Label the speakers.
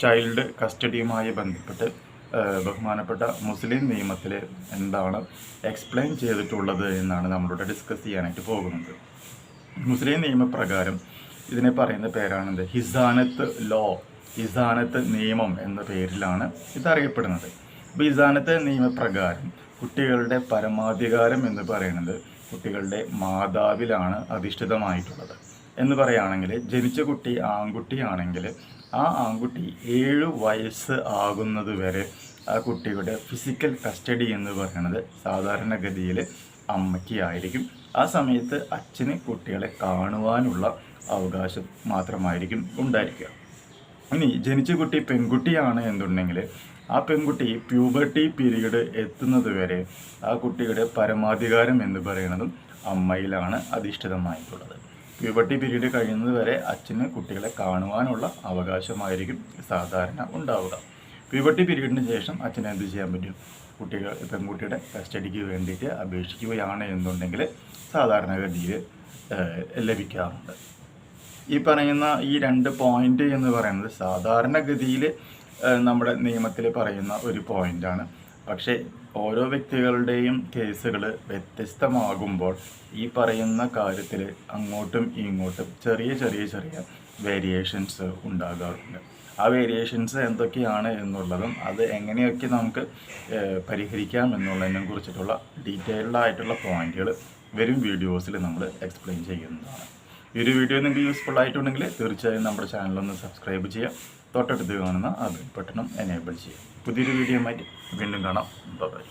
Speaker 1: Child കസ്റ്റഡിയുമായി ബന്ധപ്പെട്ട് ബഹുമാനപ്പെട്ട മുസ്ലിം നിയമത്തിൽ എന്താണ് എക്സ്പ്ലെയിൻ ചെയ്തിട്ടുള്ളത് എന്നാണ് നമ്മളിവിടെ ഡിസ്കസ് ചെയ്യാനായിട്ട് പോകുന്നത്. മുസ്ലിം നിയമപ്രകാരം ഇതിനെ പറയുന്ന പേരാണെന്ത്? ഹിസാനത്ത് ലോ ഹിസാനത്ത് നിയമം എന്ന പേരിലാണ് ഇതറിയപ്പെടുന്നത്. അപ്പോൾ ഹിസാനത്ത് നിയമപ്രകാരം കുട്ടികളുടെ പരമാധികാരം എന്ന് പറയുന്നത് കുട്ടികളുടെ മാതാവിലാണ് അധിഷ്ഠിതമായിട്ടുള്ളത്. എന്ന് പറയുകയാണെങ്കിൽ ജനിച്ച കുട്ടി ആൺകുട്ടിയാണെങ്കിൽ ആ ആൺകുട്ടി ഏഴ് വയസ്സ് ആകുന്നത് വരെ ആ കുട്ടിയുടെ ഫിസിക്കൽ കസ്റ്റഡി എന്ന് പറയുന്നത് സാധാരണഗതിയിൽ അമ്മയ്ക്ക് ആയിരിക്കും. ആ സമയത്ത് അച്ഛന് കുട്ടികളെ കാണുവാനുള്ള അവകാശം മാത്രമായിരിക്കും ഉണ്ടായിരിക്കുക. ഇനി ജനിച്ച കുട്ടി പെൺകുട്ടിയാണ് എന്നുണ്ടെങ്കിൽ ആ പെൺകുട്ടി പ്യൂബർട്ടി പീരീഡ് എത്തുന്നത് വരെ ആ കുട്ടിയുടെ പരമാധികാരം എന്ന് പറയുന്നതും അമ്മയിലാണ് അധിഷ്ഠിതമായിട്ടുള്ളത്. പ്യൂബർട്ടി പീരീഡ് കഴിയുന്നത് വരെ അച്ഛന് കുട്ടികളെ കാണുവാനുള്ള അവകാശമായിരിക്കും സാധാരണ ഉണ്ടാവുക. പ്യൂബർട്ടി പീരീഡിന് ശേഷം അച്ഛന് എന്ത് ചെയ്യാൻ പറ്റും? കുട്ടികൾ പെൺകുട്ടിയുടെ കസ്റ്റഡിക്ക് വേണ്ടിയിട്ട് അപേക്ഷിക്കുകയാണ് എന്നുണ്ടെങ്കിൽ സാധാരണഗതിയിൽ ലഭിക്കാറുണ്ട്. ഈ പറയുന്ന ഈ രണ്ട് പോയിന്റ് എന്ന് പറയുന്നത് സാധാരണഗതിയിൽ നമ്മുടെ നിയമത്തിൽ പറയുന്ന ഒരു പോയിന്റാണ് പക്ഷേ ഓരോ വ്യക്തികളുടെയും കേസുകൾ വ്യത്യസ്തമാകുമ്പോൾ ഈ പറയുന്ന കാര്യത്തിൽ അങ്ങോട്ടും ഇങ്ങോട്ടും ചെറിയ ചെറിയ ചെറിയ വേരിയേഷൻസ് ഉണ്ടാകാറുണ്ട്. ആ വേരിയേഷൻസ് എന്തൊക്കെയാണ് എന്നുള്ളതും അത് എങ്ങനെയൊക്കെ നമുക്ക് പരിഹരിക്കാം എന്നുള്ളതിനെ കുറിച്ചിട്ടുള്ള ഡീറ്റെയിൽഡ് ആയിട്ടുള്ള പോയിന്റുകൾ വരും വീഡിയോസിൽ നമ്മൾ എക്സ്പ്ലെയിൻ ചെയ്യുന്നതാണ്. ഈ ഒരു വീഡിയോ നിങ്ങൾക്ക് യൂസ്ഫുൾ ആയിട്ടുണ്ടെങ്കിൽ തീർച്ചയായും നമ്മുടെ ചാനലൊന്ന് സബ്സ്ക്രൈബ് ചെയ്യാം. തൊട്ടടുത്ത് കാണുന്ന ആ ബെൽ ബട്ടണും എനേബിൾ ചെയ്യാം. പുതിയൊരു വീഡിയോ ആയിട്ട് വീണ്ടും കാണാം. ബൈ